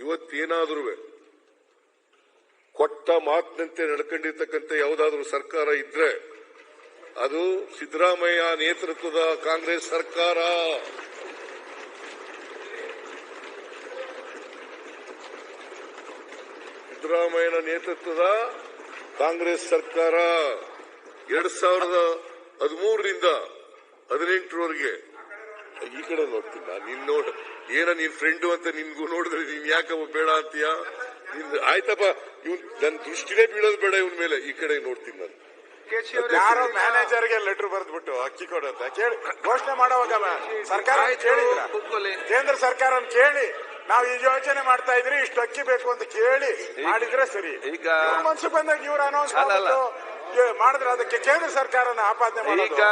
ಇವತ್ತೇನಾದ್ರೂ ಕೊಟ್ಟ ಮಾತಿನಂತೆ ನಡ್ಕೊಂಡಿರ್ತಕ್ಕಂಥ ಯಾವುದಾದ್ರೂ ಸರ್ಕಾರ ಇದ್ರೆ ಅದು ಸಿದ್ದರಾಮಯ್ಯ ನೇತೃತ್ವದ ಕಾಂಗ್ರೆಸ್ ಸರ್ಕಾರ. ಸಿದ್ದರಾಮಯ್ಯನ ನೇತೃತ್ವದ ಕಾಂಗ್ರೆಸ್ ಸರ್ಕಾರ. ಎರಡ್ ಸಾವಿರದ ಹದಿಮೂರರಿಂದ ಹದಿನೆಂಟರವರೆಗೆ ಈ ಕಡೆ ನೋಡ್ತಿಲ್ಲ. ನೀನ್ ನೋಡ್ ಏನ ನಿನ್ ಫ್ರೆಂಡು ಅಂತ ನಿನ್ಗೂ ನೋಡಿದ್ರೆ ನೀನ್ ಯಾಕಪ್ಪ ಬೇಡ ಅಂತೀಯ? ನಿನ್ ಆಯ್ತಪ್ಪ ಇವ್ ನನ್ ದೃಷ್ಟಿನೇ ಬೀಳೋದು ಬೇಡ ಇವನ್ ಮೇಲೆ. ಈ ಕಡೆ ನೋಡ್ತೀನಿ ನಾನು. ಯಾರೋ ಮ್ಯಾನೇಜರ್ಗೆ ಲೆಟರ್ ಬರೆದ್ಬಿಟ್ಟು ಅಕ್ಕಿ ಕೊಡು ಅಂತ ಕೇಳಿ ಘೋಷಣೆ ಮಾಡೋವಾಗ ಸರ್ಕಾರ ಕೇಂದ್ರ ಸರ್ಕಾರ ಕೇಳಿ ನಾವು ಈ ಯೋಚನೆ ಮಾಡ್ತಾ ಇದ್ರಿ ಇಷ್ಟು ಅಕ್ಕಿ ಬೇಕು ಅಂತ ಕೇಳಿ ಮಾಡಿದ್ರೆ ಸರಿ. ಈಗ ಮನ್ಸು ಬಂದಾಗ ಇವ್ರು ಅನೌನ್ಸ್. ಮಾಡಿದ್ರೆ ಅದಕ್ಕೆ ಕೇಂದ್ರ ಸರ್ಕಾರನ ಆಪಾದನೆ ಮಾಡೋದು. ಈಗ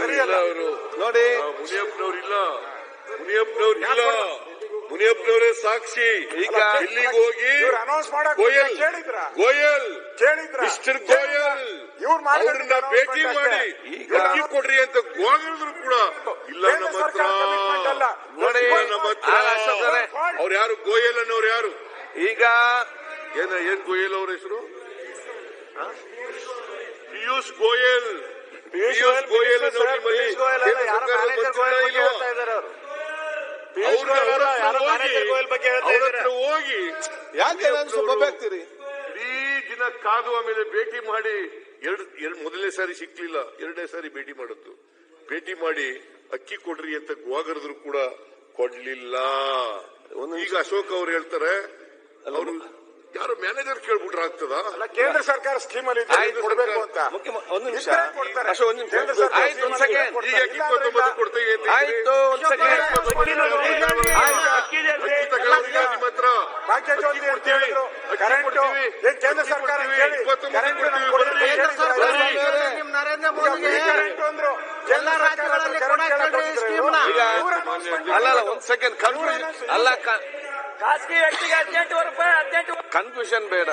ಸರಿಯಲ್ಲ? ಅವರು ನೋಡಿ. ಮುನಿಯಪ್ಪನವ್ರಿಲ್ಲ. ಮುನಿಯಪ್ಪನವ್ರು ಇಲ್ಲ ಮುನಿಯಪ್ಪನವರೇ ಸಾಕ್ಷಿ. ಈಗ ಇಲ್ಲಿಗೆ ಹೋಗಿ ಇವ್ರು ಅನೌನ್ಸ್ ಮಾಡಕ್ ಗೋಯಲ್ ಕೇಳಿದ್ರ? ಗೋಯಲ್ ಕೇಳಿದ್ರ? ಮಿಸ್ಟರ್ ಗೋಯಲ್. ಇವ್ರು ಅವ್ರನ್ನ ಭೇಟಿ ಮಾಡಿ ಈಗ ಕೊಡ್ರಿ ಅಂತ ಗೋಗಿದ್ರು ಕೂಡ ಇಲ್ಲ ನಮ್ಮ ಹತ್ರ. ಸರ್ಕಾರ ನೋಡಿ, ಇಲ್ಲ ನಮ್ಮ ಹತ್ರ. ಅವ್ರ. ಅವ್ರು ಯಾರು? ಗೋಯಲ್ ಅನ್ನೋರು ಯಾರು? ಈಗ ಏನ ಏನ್ ಗೋಯಲ್ ಅವ್ರ ಹೆಸರು? ಪಿಯೂಷ್ ಗೋಯಲ್. ಪಿಯೂಷ್ ಗೋಯಲ್ ಹೋಗಿ ಯಾಕೆ ನಾನು ಸ್ವಲ್ಪ ಆಗ್ತೀರಿ? ಇಡೀ ದಿನ ಕಾದು ಆಮೇಲೆ ಭೇಟಿ ಮಾಡಿ ಎರಡು ಎರಡು ಮೊದಲನೇ ಸಾರಿ ಸಿಕ್ಲಿಲ್ಲ ಎರಡನೇ ಸಾರಿ ಭೇಟಿ ಮಾಡದ್ದು ಭೇಟಿ ಮಾಡಿ ಅಕ್ಕಿ ಕೊಡ್ರಿ ಅಂತ ಗೋವಾಗರದ್ರು ಕೂಡ ಕೊಡ್ಲಿಲ್ಲ. ಈಗ ಅಶೋಕ್ ಅವ್ರು ಹೇಳ್ತಾರೆ ಅವರು ಯಾರು ಮ್ಯಾನೇಜರ್ ಕೇಳ್ಬಿಟ್ರೆ ಆಗ್ತದ? ಅಲ್ಲ ಕೇಂದ್ರ ಸರ್ಕಾರ ಸ್ಕೀಮ್ ಅಲ್ಲಿ ಅಂತ. ಮುಖ್ಯ ಒಂದು ನಿಮಿಷ. ಒಂದು ನಿಮಿಷ. ಕೇಂದ್ರ ಸರ್ಕಾರ ಆಯ್ತು ಒಂದು ಸೆಕೆಂಡ್ ಈಗ ಇಪ್ಪತ್ತೊಂಬತ್ತು ಕೊಡ್ತೇವೆ ಆಯ್ತು ಒಂದು ಸೆಕೆಂಡ್ ನಿಮ್ಮ ಹತ್ರ. ಕೇಂದ್ರ ಸರ್ಕಾರ ನರೇಂದ್ರ ಮೋದಿ ಅಂದ್ರು ಅಲ್ಲ ಒಂದ್ ಸೆಕೆಂಡ್ ಕನ್ಫ್ಯೂಸ್ ಅಲ್ಲ ಖಾಸಗಿ ವ್ಯಕ್ತಿಗೆ ಹದಿನೆಂಟು ರೂಪಾಯಿ ಹದಿನೆಂಟು ಕನ್ಫ್ಯೂಷನ್ ಬೇಡ.